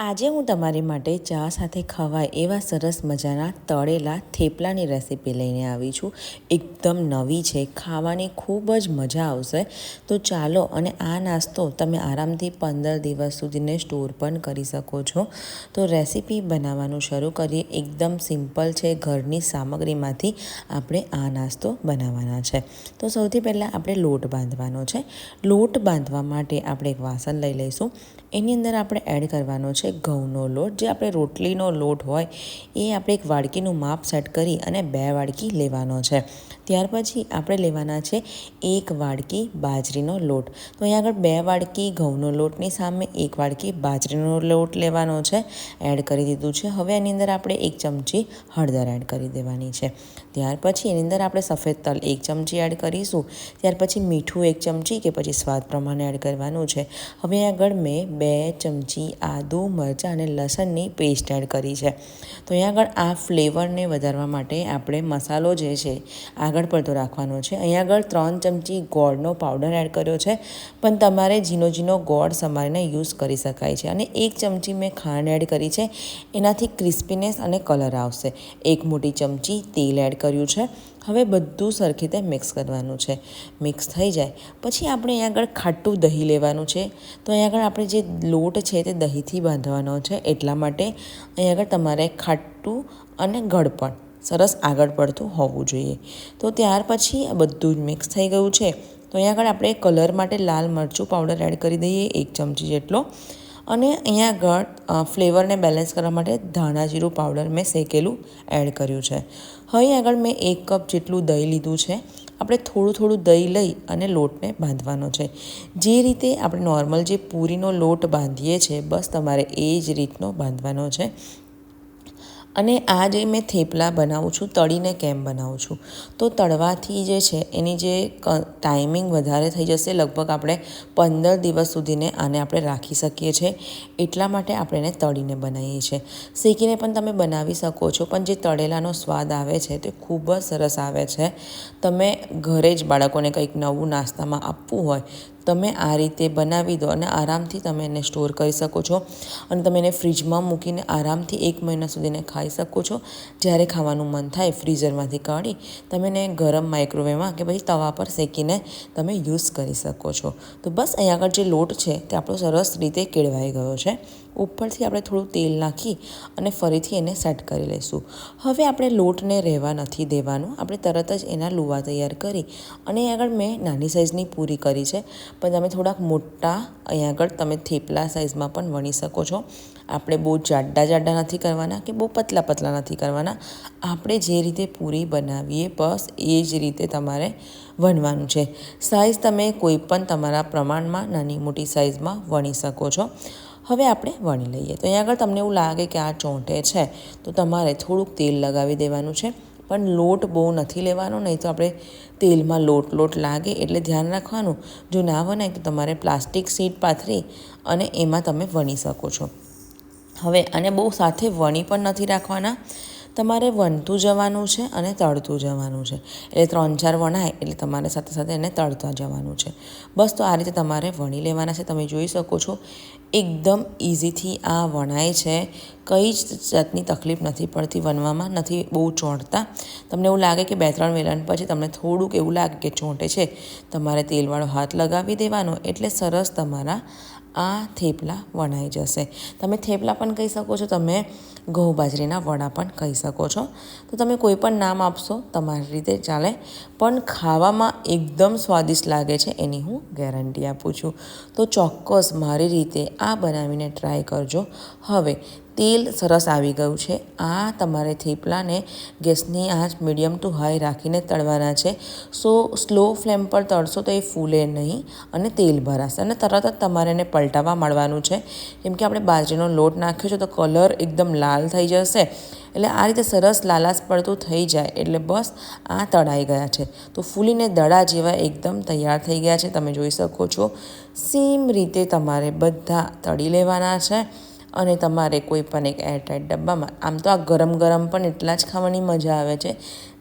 આજે હું તમારી માટે ચા સાથે ખવાય એવા સરસ મજાના તળેલા થેપલાની રેસીપી લઈને આવી છું. એકદમ નવી છે, ખાવાની ખૂબ જ મજા આવશે. તો ચાલો અને આ નાસ્તો તમે આરામથી પંદર દિવસ સુધીને સ્ટોર પણ કરી શકો છો. તો રેસીપી બનાવવાનું શરૂ કરીએ. એકદમ સિમ્પલ છે, ઘરની સામગ્રીમાંથી આપણે આ નાસ્તો બનાવવાના છે. તો સૌથી પહેલાં આપણે લોટ બાંધવાનો છે. લોટ બાંધવા માટે આપણે એક વાસણ લઈ લઈશું. એની અંદર આપણે એડ કરવાનો છે ઘઉંનો લોટ. જે આપણે રોટલીનો લોટ હોય, એ આપણે એક વાડકીનું માપ સેટ કરી અને બે વાડકી લેવાનો છે. ત્યાર પછી આપણે લેવાના છે એક વાડકી બાજરીનો લોટ. તો અહીંયા આગળ બે વાડકી ઘઉંનો લોટની સામે એક વાડકી બાજરીનો લોટ લેવાનો છે. એડ કરી દીધું છે. હવે એની અંદર આપણે એક ચમચી હળદર એડ કરી દેવાની છે. ત્યાર પછી એની અંદર આપણે સફેદ તલ એક ચમચી એડ કરીશું. ત્યાર પછી મીઠું એક ચમચી કે પછી સ્વાદ પ્રમાણે એડ કરવાનું છે. હવે આગળ મેં બે ચમચી આદુ મરચાં અને લસણની પેસ્ટ એડ કરી છે. તો અહીંયા આગળ આ ફ્લેવરને વધારવા માટે આપણે મસાલો જે છે, આગળ પડતો રાખવાનો છે. અહીંયા આગળ ત્રણ ચમચી ગોળનો પાવડર એડ કર્યો છે. પણ તમારે ઝીનો ઝીનો ગોળ સમારીને યુઝ કરી શકાય છે. અને એક ચમચી મેં ખાંડ એડ કરી છે. એનાથી ક્રિસ્પીનેસ અને કલર આવશે. એક મોટી ચમચી તેલ એડ કર્યું છે. હવે બધું સરખી રીતે મિક્સ કરવાનું છે. મિક્સ થઈ જાય. પછી આપણે અહીં આગળ ખાટું દહીં લેવાનું છે. તો અહીં આગળ આપણે જે લોટ છે તે દહીંથી બાંધવાનો છે એટલા માટે અહીં આગળ તમારે ખાટું અને ગળપણ, સરસ આગળ પડતું હોવું જોઈએ. તો ત્યાર પછી આ બધું જ મિક્સ થઈ ગયું છે. તો અહીં આગળ આપણે કલર માટે લાલ મરચું પાવડર એડ કરી દઈએ એક ચમચી જેટલો. અને અહીંયા આગળ ફ્લેવરને બેલેન્સ કરવા માટે ધાણા જીરું પાવડર મેં શેકેલું એડ કર્યું છે. હવે આગળ મેં એક કપ જેટલું દહીં લીધું છે. આપણે થોડું થોડું દહીં લઈ અને લોટને બાંધવાનો છે. જે રીતે આપણે નોર્મલ જે પૂરીનો લોટ બાંધીએ છીએ બસ તમારે એ જ રીતનો બાંધવાનો છે. અને આ જે મેં થેપલા બનાવું છું, તળીને કેમ બનાવું છું, તો તળવાથી જે છે, એની જે ટાઈમિંગ વધારે થઈ જશે, લગભગ આપણે પંદર દિવસ સુધીને આને આપણે રાખી શકીએ છીએ. એટલા માટે આપણે એને તળીને બનાવીએ છીએ. શેકીને પણ તમે બનાવી શકો છો, પણ જે તળેલાનો સ્વાદ આવે છે, તે ખૂબ જ સરસ આવે છે. તમે ઘરે જ બાળકોને કંઈક નવું નાસ્તામાં આપવું હોય તમે આ રીતે બનાવી દો અને આરામથી તમે એને સ્ટોર કરી શકો છો અને તમે એને ફ્રીજમાં મૂકીને આરામથી એક મહિના સુધીને ખાઈ શકો છો. જ્યારે ખાવાનું મન થાય ફ્રીઝરમાંથી કાઢી તમે એને ગરમ માઇક્રોવેવમાં કે પછી તવા પર શેકીને તમે યુઝ કરી શકો છો. તો બસ અહીંયા આગળ જે લોટ છે તે આપણો સરસ રીતે કેળવાઈ ગયો છે. ઉપરથી આપણે થોડું તેલ નાખી અને ફરીથી એને સેટ કરી લઈશું. હવે આપણે લોટને રહેવા નથી દેવાનું. આપણે તરત જ એના લુવા તૈયાર કરી અને આગળ મેં નાની સાઇઝની પૂરી કરી છે. પણ તમે થોડાક મોટા અહીંયા આગળ તમે થેપલા સાઇઝમાં પણ વણી શકો છો. આપણે બહુ જાડા જાડા નથી કરવાના કે બહુ પતલા પતલા નથી કરવાના. આપણે જે રીતે પૂરી બનાવીએ બસ એ જ રીતે તમારે વણવાનું છે. સાઇઝ તમે કોઈ પણ તમારા પ્રમાણમાં નાની મોટી સાઇઝમાં વણી શકો છો. હવે આપણે વણી લઈએ. તો અહીંયા આગળ તમને એવું લાગે કે આ ચોંટે છે, તો તમારે થોડુંક તેલ લગાવી દેવાનું છે. પણ લોટ બહુ નથી લેવાનો, નહીં તો આપણે તેલમાં લોટ લોટ લાગે. એટલે ધ્યાન રાખવાનું, જો ના વનાય તો તમારે પ્લાસ્ટિક સીટ પાથરી અને એમાં તમે વણી શકો છો. હવે આને બહુ સાથે વણી પણ નથી રાખવાના. તમારે વણતું જવાનું છે અને તળતું જવાનું છે. એટલે ત્રણ ચાર વણાય એટલે તમારે સાથે સાથે એને તળતા જવાનું છે. બસ તો આ રીતે તમારે વણી લેવાના છે. તમે જોઈ શકો છો, એકદમ ઇઝીથી આ વણાય છે. કંઈ જ જાતની તકલીફ નથી પડતી વણવામાં, નથી બહુ ચોંટતા. તમને એવું લાગે કે બે ત્રણ વેલણ પછી તમને થોડુંક એવું લાગે કે ચોંટે છે. તમારે તેલવાળો હાથ લગાવી દેવાનો. એટલે સરસ તમારા આ થેપલા વણાઈ જશે. તમે થેપલા પણ કહી શકો છો, તમે ઘઉં બાજરીના વડા પણ કહી શકો છો. તો તમે કોઈ પણ નામ આપશો તમારી રીતે ચાલે, પણ ખાવામાં એકદમ સ્વાદિષ્ટ લાગે છે એની હું ગેરંટી આપું છું. તો ચોક્કસ મારી રીતે આ બનાવીને ટ્રાય કરજો. હવે તેલ સરસ આવી ગયું છે. આ તમારે થેપલાને ગેસની આંચ મીડિયમ ટુ હાઈ રાખીને તળવાના છે. સો, સ્લો ફ્લેમ પર તળશો તો એ ફૂલે નહીં અને તેલ ભરાશે અને તરત જ તમારે એને પલટાવવા મળવાનું છે. કેમ કે આપણે બાજરીનો લોટ નાખ્યો છે તો કલર એકદમ લાલ થઈ જશે. એટલે આ રીતે સરસ લાલાશ પડતું થઈ જાય. એટલે બસ આ તળાઈ ગયા છે. તો ફૂલીને દડા જેવા એકદમ તૈયાર થઈ ગયા છે. તમે જોઈ શકો છો. સેમ રીતે તમારે બધા તળી લેવાના છે. અને તમારે કોઈ પણ એક એરટાઈટ ડબ્બામાં, આમ તો આ ગરમ ગરમ પણ એટલા જ ખાવાની મજા આવે છે,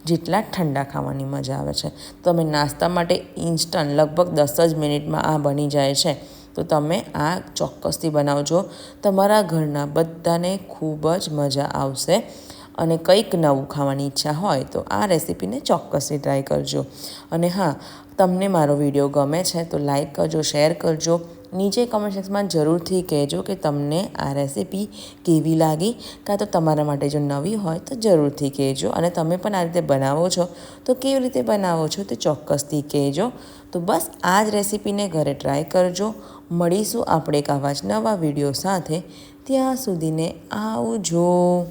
જેટલા ઠંડા ખાવાની મજા આવે છે. તમે નાસ્તા માટે ઇન્સ્ટન્ટ લગભગ દસ જ મિનિટમાં આ બની જાય છે. તો તમે આ ચોક્કસથી બનાવજો. તમારા ઘરના બધાને ખૂબ જ મજા આવશે અને કંઈક નવું ખાવાની ઈચ્છા હોય તો આ રેસીપીને ચોક્કસથી ટ્રાય કરજો. અને હા, તમને મારો વીડિયો ગમે છે તો લાઈક કરજો શેર કરજો. નીચે કમેન્ટ સેક્શનમાં જરૂરથી કહેજો કે તમને આ રેસીપી કેવી લાગી. કાં તો તમારા માટે જો નવી હોય તો જરૂરથી કહેજો. અને તમે પણ આ રીતે બનાવો છો તો કેવી રીતે બનાવો છો તે ચોક્કસથી કહેજો. તો બસ આ જ રેસીપીને ઘરે ટ્રાય કરજો. મળીશું આપણે એક આવા જ નવા વીડિયો સાથે. ત્યાં સુધીને આવજો.